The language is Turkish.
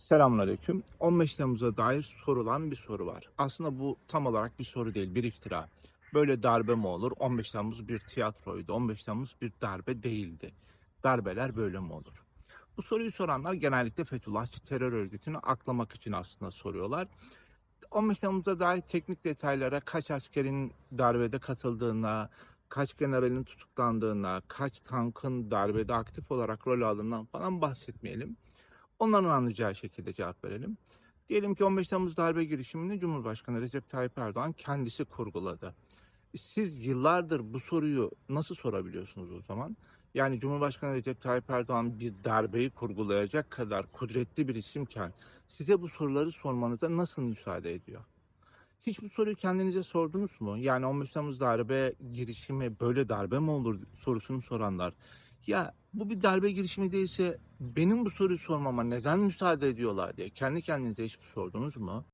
Selamünaleyküm. 15 Temmuz'a dair sorulan bir soru var. Aslında bu tam olarak bir soru değil, bir iftira. Böyle darbe mi olur? 15 Temmuz bir tiyatroydu. 15 Temmuz bir darbe değildi. Darbeler böyle mi olur? Bu soruyu soranlar genellikle Fethullahçı terör örgütünü aklamak için aslında soruyorlar. 15 Temmuz'a dair teknik detaylara kaç askerin darbede katıldığına, kaç generalin tutuklandığına, kaç tankın darbede aktif olarak rol aldığından falan bahsetmeyelim. Onların anlayacağı şekilde cevap verelim. Diyelim ki 15 Temmuz darbe girişimini Cumhurbaşkanı Recep Tayyip Erdoğan kendisi kurguladı. Siz yıllardır bu soruyu nasıl sorabiliyorsunuz o zaman? Yani Cumhurbaşkanı Recep Tayyip Erdoğan bir darbeyi kurgulayacak kadar kudretli bir isimken size bu soruları sormanıza nasıl müsaade ediyor? Hiç bu soruyu kendinize sordunuz mu? Yani 15 Temmuz darbe girişimi böyle darbe mi olur sorusunu soranlar. Ya bu bir darbe girişimi değilse benim bu soruyu sormama neden müsaade ediyorlar diye kendi kendinize hiç sordunuz mu?